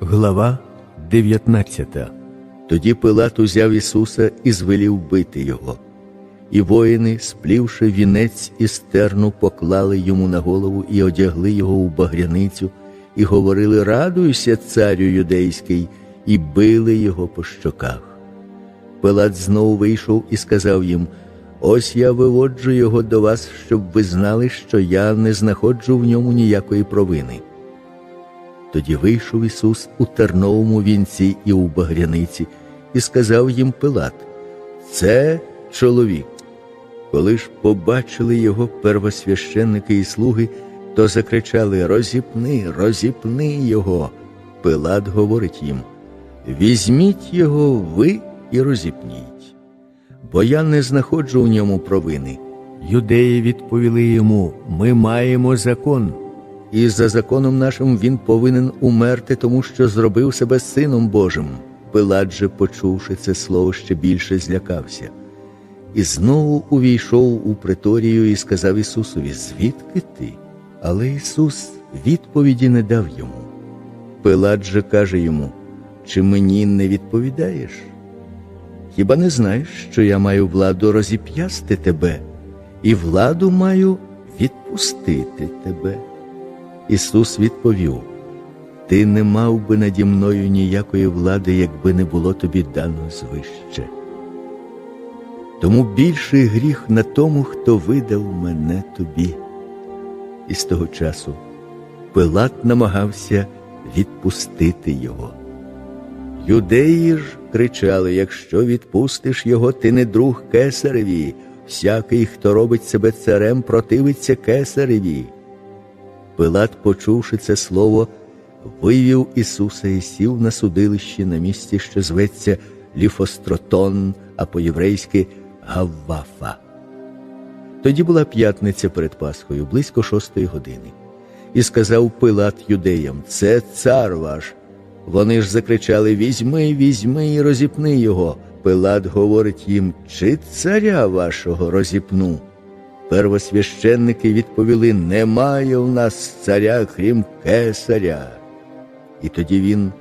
Глава 19 Тоді Пилат узяв Ісуса і звелів бити його. І воїни, сплівши вінець із терну, поклали йому на голову і одягли його у багряницю, і говорили Радуйся, царю юдейський, і били його по щоках. Пилат знову вийшов і сказав їм: Ось я виводжу його до вас, щоб ви знали, що я не знаходжу в ньому ніякої провини. Тоді вийшов Ісус у терновому вінці і у багряниці, і сказав їм Пилат: Це чоловік. Коли ж побачили його первосвященники і слуги, то закричали Розіпни, розіпни його. Пилат говорить їм: Візьміть його ви і розіпніть, бо я не знаходжу в ньому провини. Юдеї відповіли йому: Ми маємо закон. І за законом нашим він повинен умерти, тому що зробив себе сином Божим. Пилат же, почувши це слово, ще більше злякався. І знову увійшов у преторію і сказав Ісусові, звідки ти? Але Ісус відповіді не дав йому. Пилат же каже йому, чи мені не відповідаєш? Хіба не знаєш, що я маю владу розіп'ясти тебе, і владу маю відпустити тебе? Ісус відповів: Ти не мав би наді мною ніякої влади, якби не було тобі дано звище. Тому більший гріх на тому, хто видав мене тобі. І з того часу Пилат намагався відпустити його. Юдеї ж кричали: якщо відпустиш його, ти не друг кесареві, всякий, хто робить себе царем, противиться кесареві. Пилат, почувши це слово, вивів Ісуса і сів на судилищі на місці, що зветься Ліфостротон, а по-єврейськи Гаввафа. Тоді була п'ятниця перед Пасхою, близько шостої години. І сказав Пилат юдеям: Це цар ваш. Вони ж закричали: Візьми, візьми і розіпни його. Пилат говорить їм, чи царя вашого розіпну. Первосвященники відповіли: Немає в нас царя, крім кесаря. І тоді він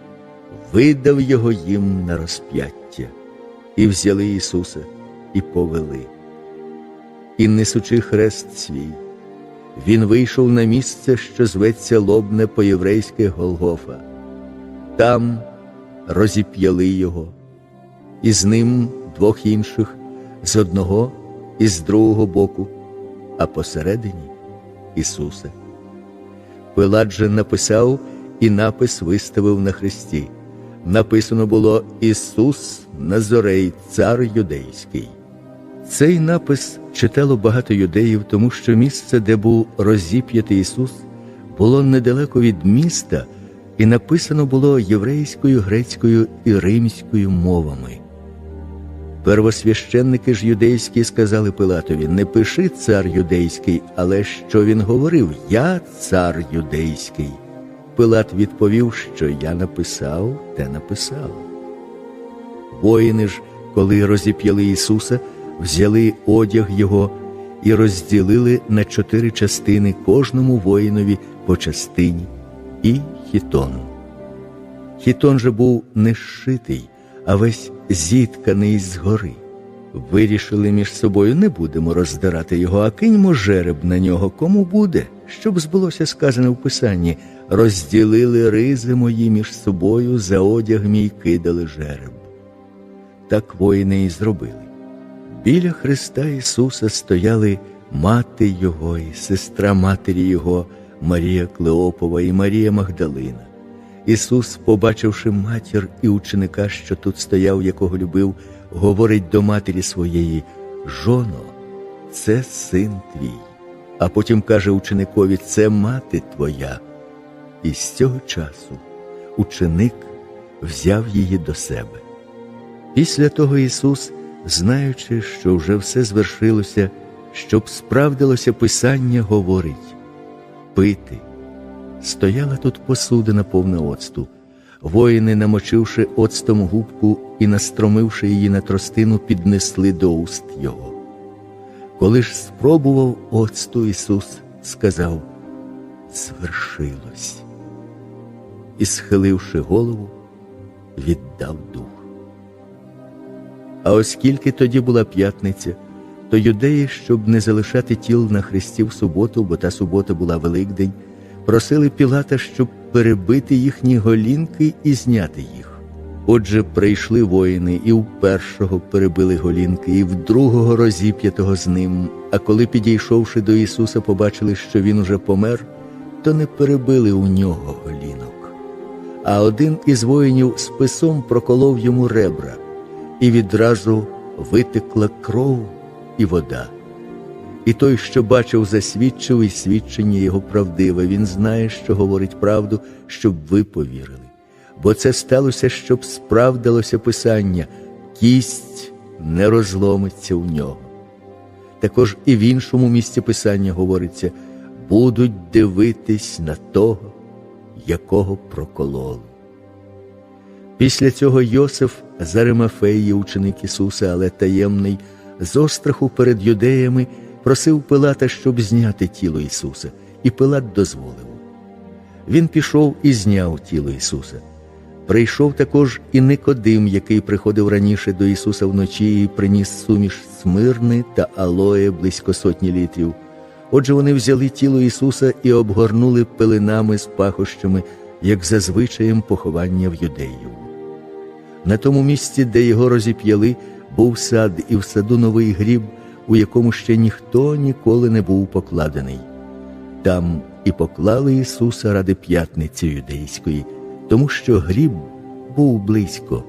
видав його їм на розп'яття, і взяли Ісуса, і повели. І, несучи хрест свій, він вийшов на місце, що зветься лобне по-єврейськи Голгофа. Там розіп'яли його, і з ним двох інших, з одного і з другого боку а посередині Ісуса. Пилат же написав і напис виставив на хресті. Написано було Ісус Назорей, цар юдейський. Цей напис читало багато юдеїв, тому що місце, де був розіп'ятий Ісус, було недалеко від міста, і написано було єврейською, грецькою і римською мовами. Первосвященники ж юдейські сказали Пилатові: Не пиши цар юдейський, але що він говорив? Я цар юдейський. Пилат відповів, що я написав, те написав. Воїни ж, коли розіп'яли Ісуса, взяли одяг Його і розділили на чотири частини кожному воїнові по частині і хітону. Хітон же був не зшитий, а весь зітканий згори. Вирішили між собою не будемо роздирати його, а киньмо жереб на нього кому буде, щоб збулося сказане в Писанні розділили ризи мої між собою, за одяг мій кидали жереб. Так воїни і зробили. Біля Христа Ісуса стояли мати Його і сестра матері Його, Марія Клеопова і Марія Магдалина. Ісус, побачивши матір і ученика, що тут стояв, якого любив, говорить до матері своєї Жоно, це син твій. А потім каже ученикові, це мати твоя. І з цього часу ученик взяв її до себе. Після того Ісус, знаючи, що вже все звершилося, щоб справдилося Писання, говорить пити. Стояла тут посудина повна оцту. Воїни, намочивши оцтом губку і настромивши її на тростину, піднесли до уст його. Коли ж спробував оцту Ісус, сказав: Свершилось. і, схиливши голову, віддав дух. А оскільки тоді була п'ятниця, то юдеї, щоб не залишати тіл на хресті в суботу, бо та субота була Великдень, просили Пілата, щоб перебити їхні голінки і зняти їх. Отже, прийшли воїни, і в першого перебили голінки, і в другого розіп'ятого з ним. А коли, підійшовши до Ісуса, побачили, що Він уже помер, то не перебили у нього голінок. А один із воїнів списом проколов йому ребра, і відразу витекла кров і вода. І той, що бачив, засвідчив, і свідчення його правдиве. Він знає, що говорить правду, щоб ви повірили. Бо це сталося, щоб справдилося Писання, кість не розломиться в нього. Також і в іншому місці Писання говориться: будуть дивитись на того, якого прокололи. Після цього Йосиф з Аримафеї, ученик Ісуса, але таємний, з остраху перед юдеями просив Пилата, щоб зняти тіло Ісуса, і Пилат дозволив. Він пішов і зняв тіло Ісуса. Прийшов також і Никодим, який приходив раніше до Ісуса вночі і приніс суміш смирни та алоє близько сотні літрів. Отже, вони взяли тіло Ісуса і обгорнули пилинами з пахощами, як за звичаєм поховання в юдеїв. На тому місці, де його розіп'яли, був сад, і в саду новий гріб, у якому ще ніхто ніколи не був покладений. Там і поклали Ісуса ради п'ятниці юдейської, тому що гріб був близько.